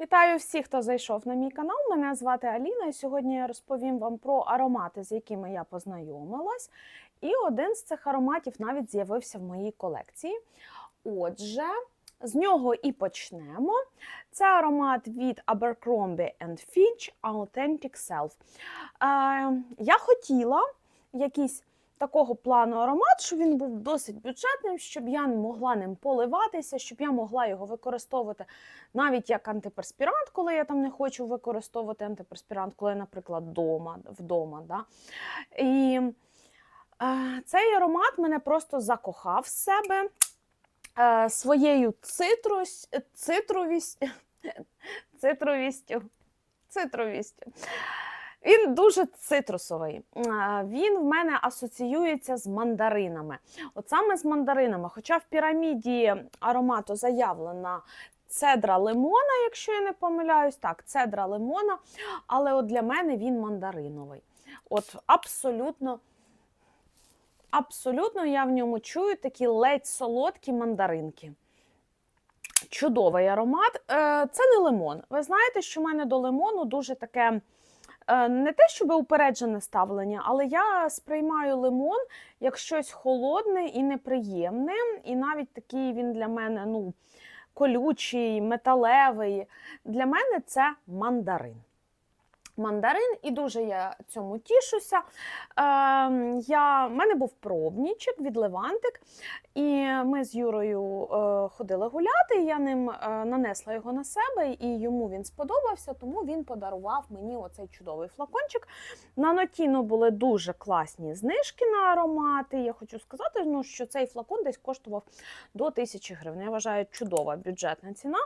Вітаю всіх, хто зайшов на мій канал. Мене звати Аліна, і сьогодні я розповім вам про аромати, з якими я познайомилась. І один з цих ароматів навіть з'явився в моїй колекції. Отже, з нього і почнемо. Це аромат від Abercrombie Fitch Authentic Self. Е, я хотіла якийсь такого плану аромат, щоб він був досить бюджетним, щоб я могла ним поливатися, щоб я могла його використовувати навіть як антиперспірант, коли я там не хочу використовувати антиперспірант, коли, я, наприклад, вдома. вдома да. І е, цей аромат мене просто закохав в себе е, своєю цитрус, цитровістю, цитровістю, цитровістю. Він дуже цитрусовий. Він в мене асоціюється з мандаринами. От саме з мандаринами. Хоча в піраміді аромату заявлена цедра лимона, якщо я не помиляюсь, так, цедра лимона, але от для мене він мандариновий. От абсолютно. Абсолютно я в ньому чую такі ледь солодкі мандаринки. Чудовий аромат. Е, Це не лимон. Ви знаєте, що в мене до лимону дуже таке. Е, Не те, щоб упереджене ставлення, але я сприймаю лимон як щось холодне і неприємне. І навіть такий він для мене ну, колючий, металевий. Для мене це мандарин. Мандарин, і дуже я цьому тішуся. Е, я, в мене був пробнічик від Левантик, і ми з Юрою е, ходили гуляти. Я ним е, нанесла його на себе, і йому він сподобався, тому він подарував мені оцей чудовий флакончик. На Нотіно були дуже класні знижки на аромати. Я хочу сказати, ну, що цей флакон десь коштував до 1000 гривень. Я вважаю, чудова бюджетна ціна.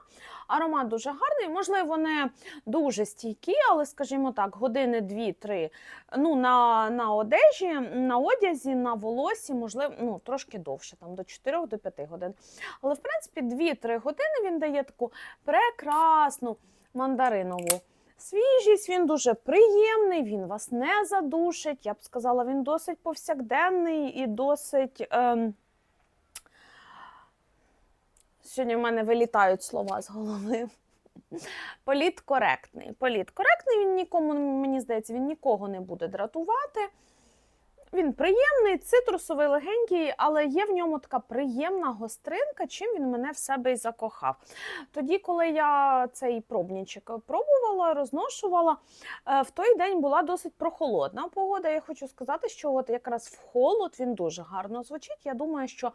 Аромат дуже гарний, можливо, не дуже стійкі, але, скажімо так, години 2-3 ну, на, на одежі, на одязі, на волосі, можливо, ну, трошки довше, там до 4 до 5 годин. Але, в принципі, 2-3 години він дає таку прекрасну мандаринову. Свіжість, він дуже приємний, він вас не задушить. Я б сказала, він досить повсякденний і досить. Ем... Сьогодні в мене вилітають слова з голови. Політкоректний. Політкоректний, він нікому, мені здається, він нікого не буде дратувати. Він приємний, цитрусовий, легенький, але є в ньому така приємна гостринка, чим він мене в себе і закохав. Тоді, коли я цей пробнічик пробувала, розношувала, е, в той день була досить прохолодна погода. Я хочу сказати, що от якраз в холод він дуже гарно звучить. Я думаю, що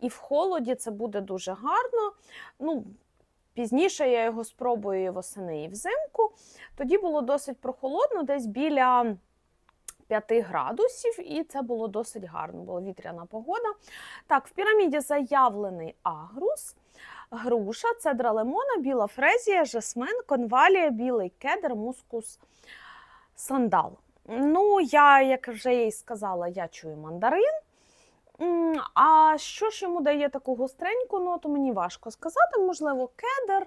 і в холоді це буде дуже гарно. Ну, Пізніше я його спробую восени і взимку. Тоді було досить прохолодно, десь біля 5 градусів, і це було досить гарно, була вітряна погода. Так, в піраміді заявлений агрус, груша, цедра лимона, біла фрезія, жасмин, конвалія, білий кедр, мускус, сандал. Ну, я, як вже і сказала, я чую мандарин. А що ж йому дає таку гостреньку ноту, мені важко сказати. Можливо, кедр.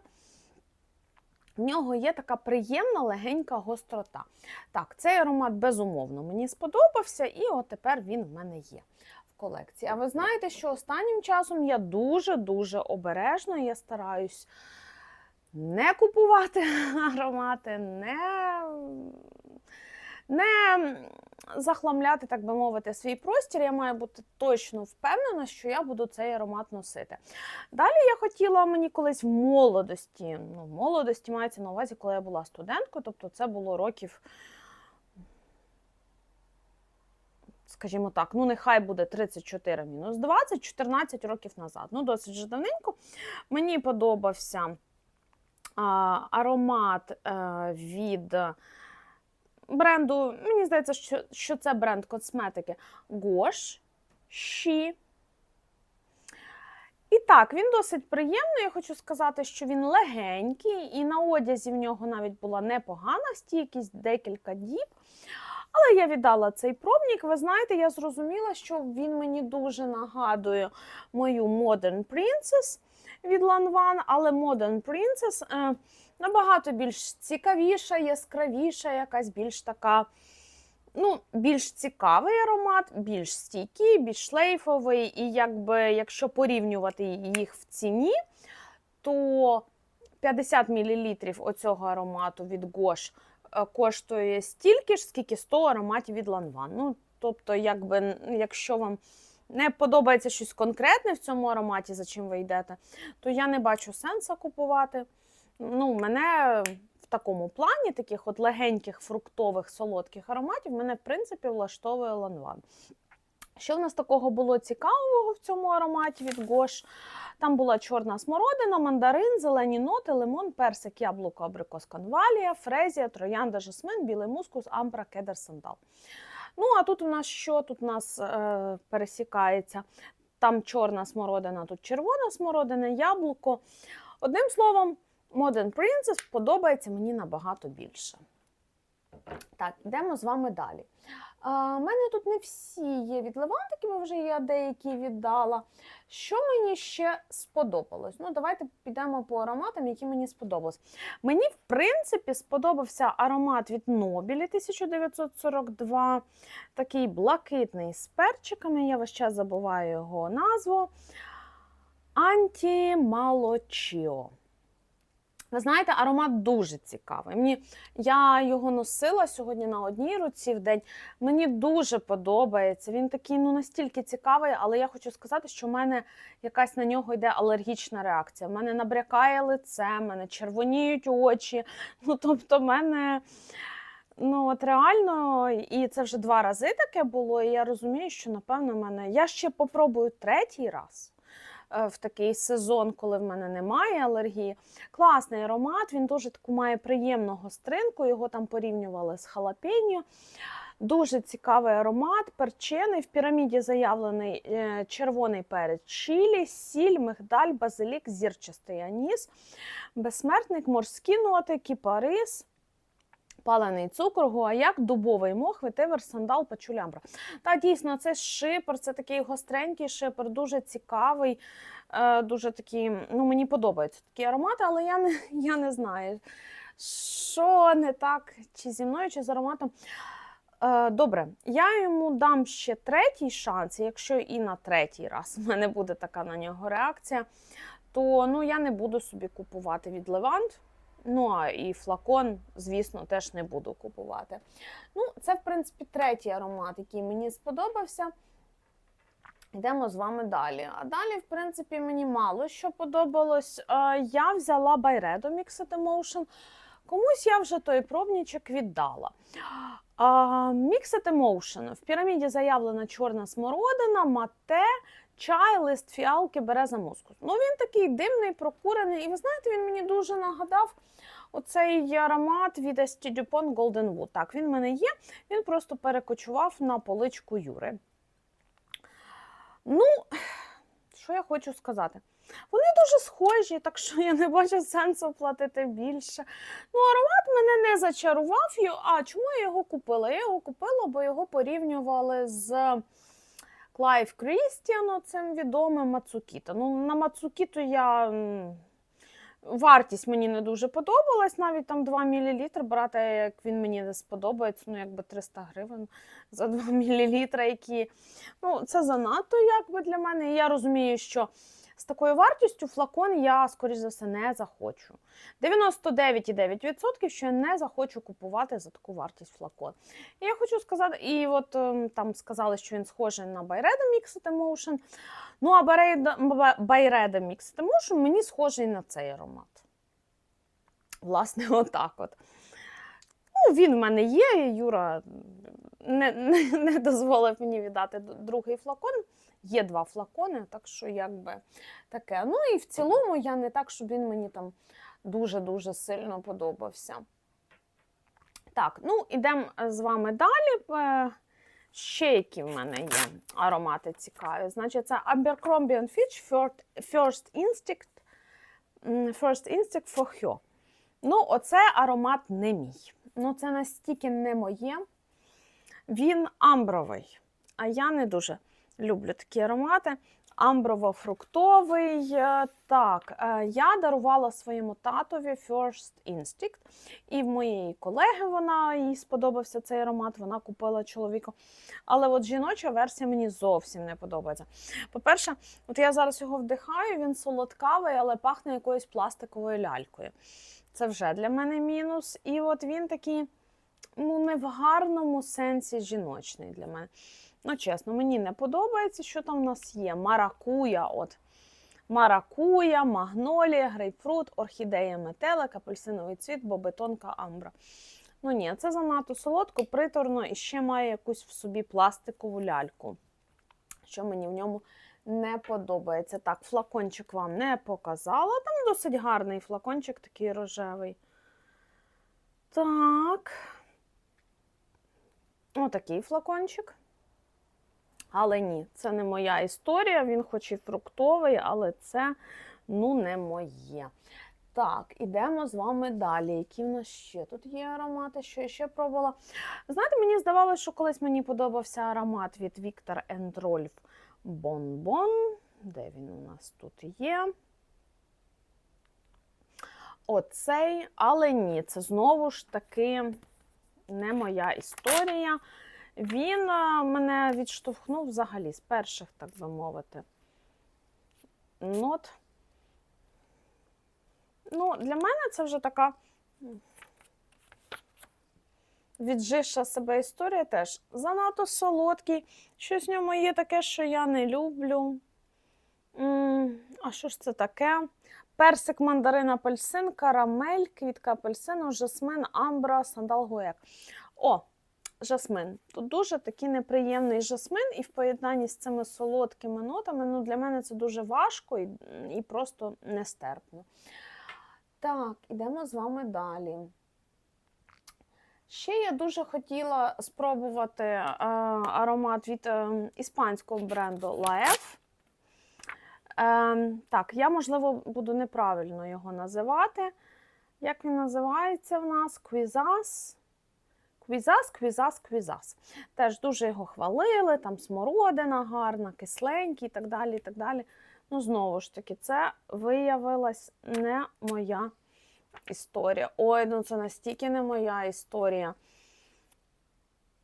В нього є така приємна легенька гострота. Так, цей аромат безумовно мені сподобався, і от тепер він в мене є в колекції. А ви знаєте, що останнім часом я дуже-дуже обережно, я стараюсь не купувати аромати, не не захламляти, так би мовити, свій простір. Я маю бути точно впевнена, що я буду цей аромат носити. Далі я хотіла мені колись в молодості, ну, в молодості мається на увазі, коли я була студенткою, тобто це було років. Скажімо так, ну нехай буде 34 мінус 20, 14 років назад. Ну, досить вже давненько. Мені подобався а, аромат а, від бренду, мені здається, що, що це бренд косметики Gosh She. І так, він досить приємний. Я хочу сказати, що він легенький, і на одязі в нього навіть була непогана стійкість декілька діб. Але я віддала цей пробник. Ви знаєте, я зрозуміла, що він мені дуже нагадує мою Modern Princess від Lanvin, але Modern Princess е, набагато більш цікавіша, яскравіша, якась більш така. Ну, більш цікавий аромат, більш стійкий, більш шлейфовий, і якби, якщо порівнювати їх в ціні, то 50 мл оцього аромату від Gosh е, коштує стільки ж, скільки 100 ароматів від Lanvin. Ну, тобто, якби, якщо вам не подобається щось конкретне в цьому ароматі, за чим ви йдете, то я не бачу сенсу купувати. Ну, мене в такому плані, таких от легеньких, фруктових, солодких ароматів, мене, в принципі, влаштовує Lanvin. Що в нас такого було цікавого в цьому ароматі від Gosh? Там була чорна смородина, мандарин, зелені ноти, лимон, персик, яблуко, абрикос, конвалія, фрезія, троянда, жасмин, білий мускус, амбра, кедр, сандал. Ну, а тут у нас що? Тут у нас е, пересікається. Там чорна смородина, тут червона смородина, яблуко. Одним словом, Modern Princess подобається мені набагато більше. Так, йдемо з вами далі. У мене тут не всі є від Левантики, бо вже я деякі віддала. Що мені ще сподобалось? Ну, давайте підемо по ароматам, які мені сподобались. Мені, в принципі, сподобався аромат від Нобілі 1942, такий блакитний з перчиками. Я весь час забуваю його назву. Антімалочіо. Ви знаєте, аромат дуже цікавий. Мені, я його носила сьогодні на одній руці в день. Мені дуже подобається. Він такий ну, настільки цікавий, але я хочу сказати, що в мене якась на нього йде алергічна реакція. В мене набрякає лице, в мене червоніють очі. Ну, тобто, в мене. Ну, от реально, і це вже два рази таке було, і я розумію, що напевно в мене. Я ще попробую третій раз в такий сезон, коли в мене немає алергії. Класний аромат, він дуже таку має приємну гостринку, його там порівнювали з халапеньо. Дуже цікавий аромат, перчений. В піраміді заявлений е, червоний перець, чилі, сіль, мигдаль, базилік, зірчастий аніс, безсмертник, морські ноти, кіпарис. Палений цукор, гуаяк, дубовий мох, ветивер, сандал, пачулямбра. Та дійсно, це шипер, це такий гостренький шипер, дуже цікавий, е, дуже такий, ну мені подобаються такі аромати, але я не, я не знаю, що не так, чи зі мною, чи з ароматом. Е, Добре, я йому дам ще третій шанс. Якщо і на третій раз в мене буде така на нього реакція, то ну, я не буду собі купувати від Левант. Ну, а і флакон, звісно, теж не буду купувати. Ну, це, в принципі, третій аромат, який мені сподобався. Йдемо з вами далі. А далі, в принципі, мені мало що подобалось. Я взяла Byredo Mixed Emotion. Комусь я вже той пробничок віддала. Mixed Emotion. В піраміді заявлена чорна смородина, мате, чай, лист фіалки, береза мускус. Ну, він такий димний, прокурений. І ви знаєте, він мені дуже нагадав оцей аромат від Estie Dupont Golden Wood. Так, він в мене є. Він просто перекочував на поличку Юри. Ну, що я хочу сказати? Вони дуже схожі, так що я не бачу сенсу платити більше. Ну, аромат мене не зачарував. А чому я його купила? Я його купила, бо його порівнювали з Клайв Крістіану, цим відомим Мацукіта. Ну, на Мацукіту я. Вартість мені не дуже подобалась, навіть там 2 мл брати, як він мені не сподобається, ну якби 300 гривень за 2 мл, які ну, це занадто якби для мене. І я розумію, що з такою вартістю флакон я, скоріш за все, не захочу. 99,9%, що я не захочу купувати за таку вартість флакон. І я хочу сказати, і от ем, там сказали, що він схожий на Byredo Mixed Emotion. Ну, а Byredo Mixed Emotion мені схожий на цей аромат. Власне, отак от. Ну, він в мене є, Юра не, не, не дозволив мені віддати другий флакон. Є два флакони, так що якби таке. Ну і в цілому я не так, щоб він мені там дуже-дуже сильно подобався. Так, ну ідемо з вами далі. Е, Ще які в мене є аромати цікаві. Значить, це Abercrombie Fitch First, First Instinct First Instinct for Her. Ну, оце аромат не мій. Ну, це настільки не моє. Він амбровий. А я не дуже люблю такі аромати. амброво-фруктовий. Е, Так, е, я дарувала своєму татові First Instinct. І в моєї колеги вона їй сподобався цей аромат, вона купила чоловіку. Але от жіноча версія мені зовсім не подобається. По-перше, от я зараз його вдихаю, він солодкавий, але пахне якоюсь пластиковою лялькою. Це вже для мене мінус. І от він такий, ну, не в гарному сенсі жіночний для мене. Ну, чесно, мені не подобається, що там в нас є. Маракуя. от. Маракуя, магнолія, грейпфрут, орхідея метелик, апельсиновий цвіт, бобетонка амбра. Ну ні, це занадто солодко, приторно і ще має якусь в собі пластикову ляльку, що мені в ньому не подобається. Так, флакончик вам не показала. Там досить гарний флакончик, такий рожевий. Так. Отакий флакончик. Але ні, це не моя історія. Він хоч і фруктовий, але це ну не моє. Так, ідемо з вами далі. Які в нас ще тут є аромати, що я ще пробувала. Знаєте, мені здавалося, що колись мені подобався аромат від Віктор Rolf Bonbon. Де він у нас тут є? Оцей, але ні, це знову ж таки не моя історія. Він мене відштовхнув взагалі з перших, так би мовити. Нот. Ну, для мене це вже така відживша себе історія теж. Занадто солодкий. Щось в ньому є таке, що я не люблю. А що ж це таке? Персик, мандарин, апельсин, карамель, квітка апельсину, жасмин, амбра, сандал, гуяк. О, жасмин. Тут дуже такий неприємний жасмин, і в поєднанні з цими солодкими нотами ну, для мене це дуже важко і, і просто нестерпно. Так, ідемо з вами далі. Ще я дуже хотіла спробувати е, аромат від е, іспанського бренду Laef. Е, так, я, можливо, буду неправильно його називати. Як він називається в нас? Квізас. Квізас, квізас, квізас. Теж дуже його хвалили, там смородина гарна, кисленький і так далі. і так далі. Ну, знову ж таки, це виявилась не моя історія. Ой, ну це настільки не моя історія.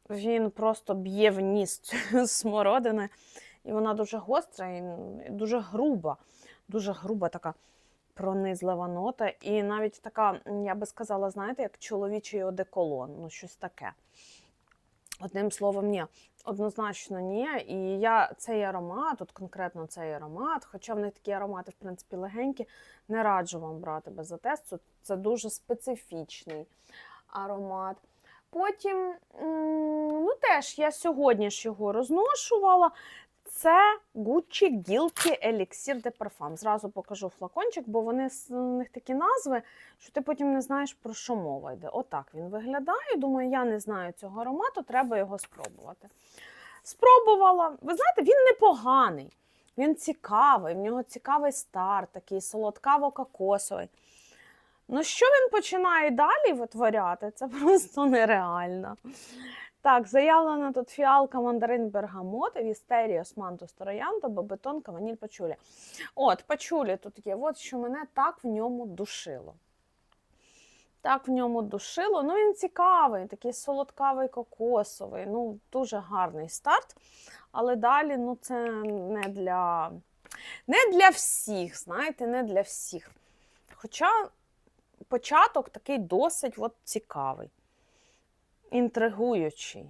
Він просто б'є в ніс смородини, і вона дуже гостра і дуже груба, дуже груба така пронизлива нота. І навіть така, я би сказала, знаєте, як чоловічий одеколон, ну щось таке. Одним словом, ні, однозначно ні. І я цей аромат, от конкретно цей аромат, хоча в них такі аромати, в принципі, легенькі, не раджу вам брати без атесту. Це дуже специфічний аромат. Потім, ну теж я сьогодні ж його розношувала. Це Gucci Guilty Elixir de Parfum. Зразу покажу флакончик, бо вони у них такі назви, що ти потім не знаєш, про що мова йде. Отак він виглядає. Думаю, я не знаю цього аромату, треба його спробувати. Спробувала. Ви знаєте, він непоганий, він цікавий, в нього цікавий старт, такий солодкаво-кокосовий. Ну, що він починає далі витворяти, це просто нереально. Так, заявлено тут фіалка, мандарин, бергамот, вістерія, османтус, троянда, бобетонка, ваніль, пачуля. От, пачулі тут є, от що мене так в ньому душило. Так в ньому душило. Ну, він цікавий, такий солодкавий кокосовий, ну, дуже гарний старт. Але далі ну, це не для, не для всіх, знаєте, не для всіх. Хоча початок такий досить от, цікавий інтригуючий.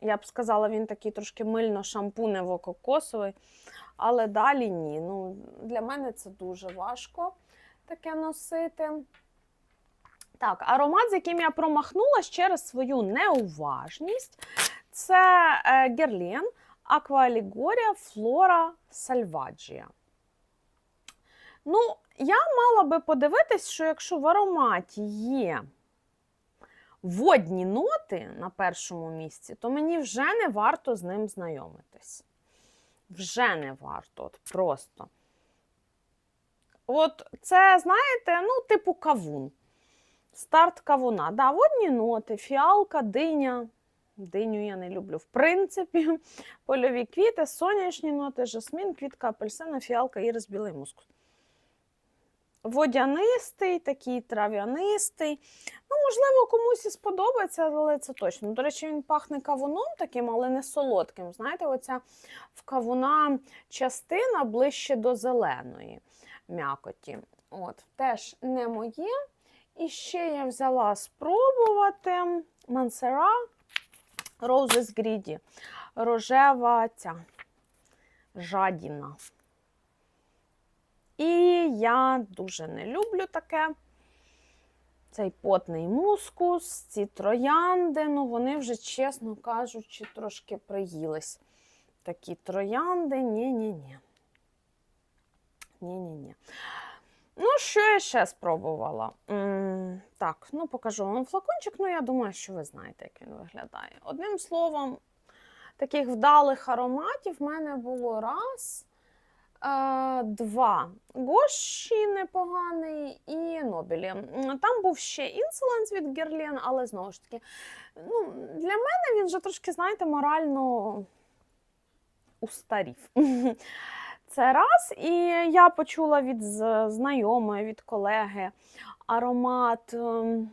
Я б сказала, він такий трошки мильно-шампунево-кокосовий, але далі ні. Ну, Для мене це дуже важко таке носити. Так, аромат, з яким я промахнулася через свою неуважність, це Герлен Аквалігорія Флора Сальваджія. Ну, я мала би подивитись, що якщо в ароматі є водні ноти на першому місці, то мені вже не варто з ним знайомитись. Вже не варто, от просто. От це, знаєте, ну, типу кавун. Старт кавуна. Да, водні ноти, фіалка, диня, Диню я не люблю. В принципі, польові квіти, сонячні ноти, жасмін, квітка апельсина, фіалка, ірис, білий мускус. Водянистий, такий трав'янистий. Ну, можливо, комусь і сподобається, але це точно. До речі, він пахне кавуном таким, але не солодким. Знаєте, оця в кавуна частина ближче до зеленої м'якоті. От, теж не моє. І ще я взяла спробувати Мансера Roses Greedy. Рожева ця жадіна. І я дуже не люблю таке. Цей потний мускус, ці троянди, ну вони вже, чесно кажучи, трошки приїлись. Такі троянди, ні-ні-ні. Ні-ні-ні. Ну, що я ще спробувала? М, так, ну покажу вам флакончик. Ну, я думаю, що ви знаєте, як він виглядає. Одним словом, таких вдалих ароматів в мене було раз, два. Гоші непоганий і Нобелі. Там був ще Insolence від Герлен, але знову ж таки, ну, для мене він вже трошки, знаєте, морально устарів. Це раз. І я почула від знайомої, від колеги аромат ем,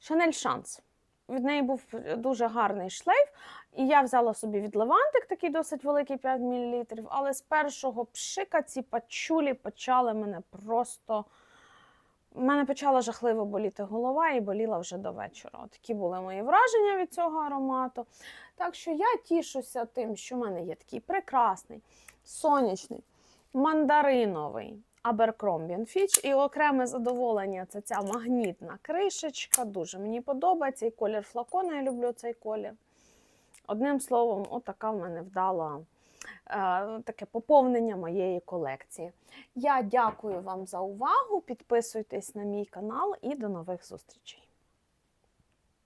Chanel Шанс. Від неї був дуже гарний шлейф. І я взяла собі від Левантик, такий досить великий 5 мл, але з першого пшика ці пачулі почали мене просто. У мене почала жахливо боліти голова і боліла вже до вечора. Такі були мої враження від цього аромату. Так що я тішуся тим, що в мене є такий прекрасний, сонячний, мандариновий Abercrombie Fitch. І окреме задоволення це ця магнітна кришечка. Дуже мені подобається. І колір флакона, я люблю цей колір. Одним словом, отака в мене вдала е, таке поповнення моєї колекції. Я дякую вам за увагу. Підписуйтесь на мій канал і до нових зустрічей.